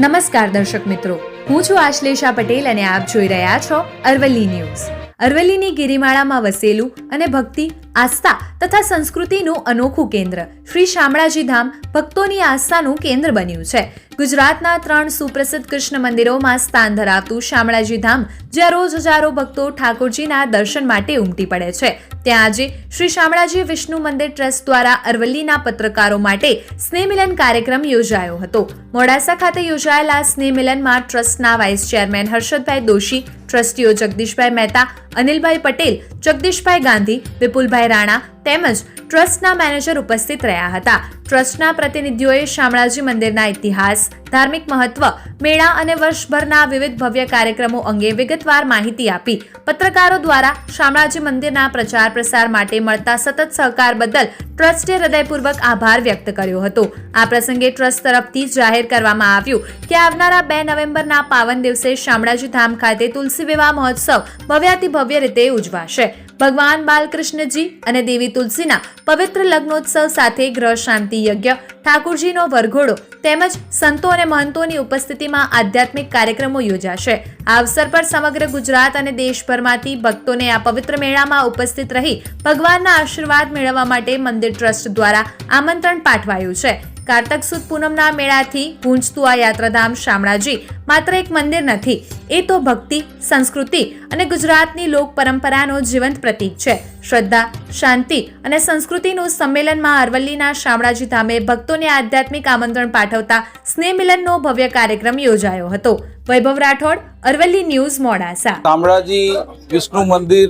નમસ્કાર દર્શક મિત્રો. હું છું આશ્લેષા પટેલ અને આપ જોઈ રહ્યા છો અરવલ્લી ન્યૂઝ. અરવલ્લીની ગિરિમાળામાં વસેલું અને ભક્તિ, આસ્થા તથા સંસ્કૃતિનું અનોખું કેન્દ્ર શ્રી શામળાજી ધામ ભક્તોની આસ્થાનું કેન્દ્ર બન્યું છે. ગુજરાતના ત્રણ સુપ્રસિદ્ધ કૃષ્ણ મંદિરોમાં સ્થાન ધરાવતું શામળાજી ધામ, જ્યાં રોજ હજારો ભક્તો ઠાકોરજીના દર્શન માટે ઉમટી પડે છે. ત્યાં આજે શ્રી શામળાજી વિષ્ણુ મંદિર ટ્રસ્ટ દ્વારા અરવલ્લીના પત્રકારો માટે સ્નેહ મિલન કાર્યક્રમ યોજાયો હતો. મોડાસા ખાતે યોજાયેલા સ્નેહ મિલનમાં ટ્રસ્ટના વાઇસ ચેરમેન હર્ષદભાઈ દોશી, ટ્રસ્ટીઓ જગદીશભાઈ મહેતા, અનિલભાઈ પટેલ, જગદીશભાઈ ગાંધી, વિપુલભાઈ રાણા તેમજ ટ્રસ્ટના મેનેજર ઉપસ્થિત રહ્યા હતા. ટ્રસ્ટના પ્રતિનિધિઓએ શામળાજી મંદિરના ઇતિહાસ, ધાર્મિક મહત્વ, મેળા અને વર્ષભરના વિવિધ ભવ્ય કાર્યક્રમો અંગે વિગતવાર માહિતી આપી. પત્રકારો દ્વારા શામળાજી મંદિરના પ્રચાર પ્રસાર માટે મળતા સતત સહકાર બદલ ટ્રસ્ટે હૃદયપૂર્વક આભાર વ્યક્ત કર્યો હતો. આ પ્રસંગે ટ્રસ્ટ તરફથી જાહેર કરવામાં આવ્યું કે આવનારા બે નવેમ્બરના પાવન દિવસે શામળાજી ધામ ખાતે તુલસી વિવાહ મહોત્સવ ભવ્યાતિ ભવ્ય રીતે ઉજવાશે. ભગવાન બાલકૃષ્ણજી અને દેવી તુલસીના પવિત્ર લગ્નોત્સવ સાથે ગ્રહ શાંતિ યજ્ઞ ઠાકુરજીનો વરઘોડો તેમજ સંતો અને મહંતોની ઉપસ્થિતિમાં આધ્યાત્મિક કાર્યક્રમો યોજાશે. આ અવસર પર સમગ્ર ગુજરાત અને દેશભરમાંથી ભક્તોને આ પવિત્ર મેળામાં ઉપસ્થિત રહી ભગવાનના આશીર્વાદ મેળવવા માટે મંદિર ટ્રસ્ટ દ્વારા આમંત્રણ પાઠવાયું છે. કારતક સુદ પૂનમના મેળાથી ગુંજતું આ યાત્રાધામ શામળાજી માત્ર એક મંદિર નથી, એ તો ભક્તિ, સંસ્કૃતિ અને ગુજરાતની લોક પરંપરાનો જીવંત પ્રતીક છે. શ્રદ્ધા શાંતિ અને સંસ્કૃતિનું સંમેલનમાં અરવલ્લીના શામળાજી ધામે ભક્તોને આધ્યાત્મિક આમંત્રણ પાઠવતા સ્નેહ મિલનનો ભવ્ય કાર્યક્રમ યોજાયો હતો. વૈભવ રાઠોડ, અરવલ્લી ન્યૂઝ, મોડાસા. શામળાજી વિષ્ણુ મંદિર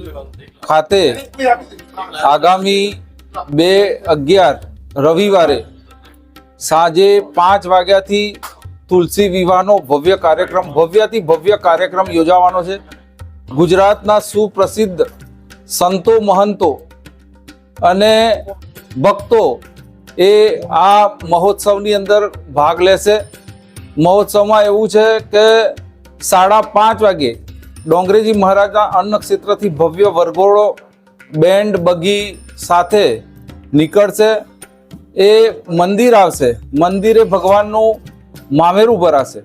ખાતે આગામી બે અગિયાર રવિવારે સાંજે પાંચ વાગ્યાથી તુલસી વિવાહનો ભવ્ય કાર્યક્રમ, ભવ્યથી ભવ્ય કાર્યક્રમ યોજાવાનો છે. ગુજરાતના સુપ્રસિદ્ધ સંતો મહંતો અને ભક્તો એ આ મહોત્સવની અંદર ભાગ લેશે. મહોત્સવમાં એવું છે કે સાડા પાંચ વાગે ડોંગરેજી મહારાજના અન્ન ક્ષેત્રથી ભવ્ય વરઘોડો, બેન્ડ, બગી સાથે નીકળશે. એ મંદિર આવશે. મંદિરે ભગવાનનું મામેરું ભરાશે.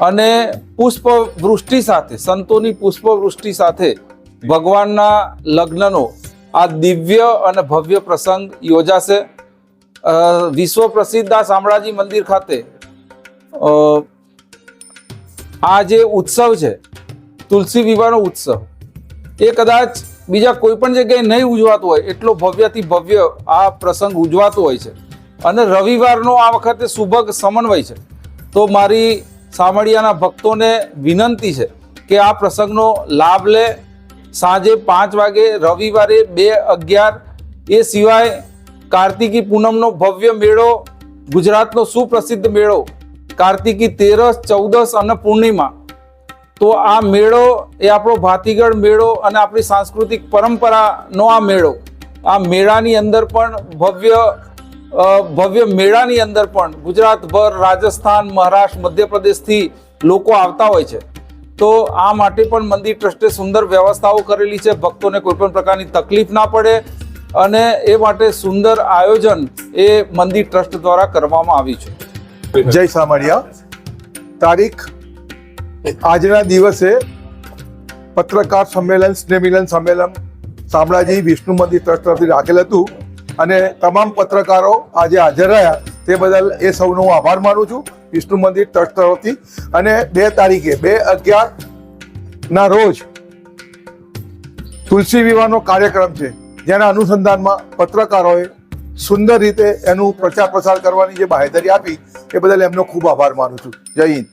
અને પુષ્પવૃષ્ટિ સાથે, સંતોની પુષ્પવૃષ્ટિ સાથે ભગવાનના લગ્નનો આ દિવ્ય અને ભવ્ય પ્રસંગ યોજાશે. વિશ્વ પ્રસિદ્ધ આ શામળાજી મંદિર ખાતે. આ જે ઉત્સવ છે, તુલસી વિવાહનો ઉત્સવ, એ કદાચ બીજા કોઈ પણ જગ્યાએ નહીં ઉજવાતો હોય, એટલો ભવ્યથી ભવ્ય આ પ્રસંગ ઉજવાતો હોય છે. અને રવિવારનો આ વખતે સુભગ સમન્વય છે. તો મારી સામળિયાના ભક્તોને વિનંતી છે કે આ પ્રસંગનો લાભ લે સાંજે પાંચ વાગે રવિવારે બે અગિયાર એ સિવાય કાર્તિકી પૂનમનો ભવ્ય મેળો, ગુજરાતનો સુપ્રસિદ્ધ મેળો, કાર્તિકી તેરસ, ચૌદસ અને પૂર્ણિમા. તો આ મેળો એ આપણો ભાતીગળ મેળો અને આપણી સાંસ્કૃતિક પરંપરાનો આ મેળો. આ મેળાની અંદર પણ ભવ્ય ભવ્ય મેળાની અંદર પણ ગુજરાતભર, રાજસ્થાન, મહારાષ્ટ્ર, મધ્યપ્રદેશથી લોકો આવતા હોય છે. તો આ માટે પણ મંદિર ટ્રસ્ટે સુંદર વ્યવસ્થાઓ કરેલી છે. ભક્તોને કોઈપણ પ્રકારની તકલીફ ના પડે અને એ માટે સુંદર આયોજન એ મંદિર ટ્રસ્ટ દ્વારા કરવામાં આવ્યું છે. જય સામરિયા. તારીખ આજના દિવસે પત્રકાર સંમેલન સ્નેહ મિલન સંમેલન શામળાજી વિષ્ણુ મંદિર ટ્રસ્ટ તરફથી રાખેલ હતું અને તમામ પત્રકારો આજે હાજર રહ્યા. તે બદલ એ સૌનો હું આભાર માનું છું. વિષ્ણુ મંદિર ટ્રસ્ટ અને બે તારીખે, બે અગિયાર ના રોજ તુલસી વિવાહનો કાર્યક્રમ છે, જેના અનુસંધાનમાં પત્રકારોએ સુંદર રીતે એનું પ્રચાર પ્રસાર કરવાની જે બાહેધરી આપી, એ બદલ એમનો ખૂબ આભાર માનું છું. જય હિન્દ.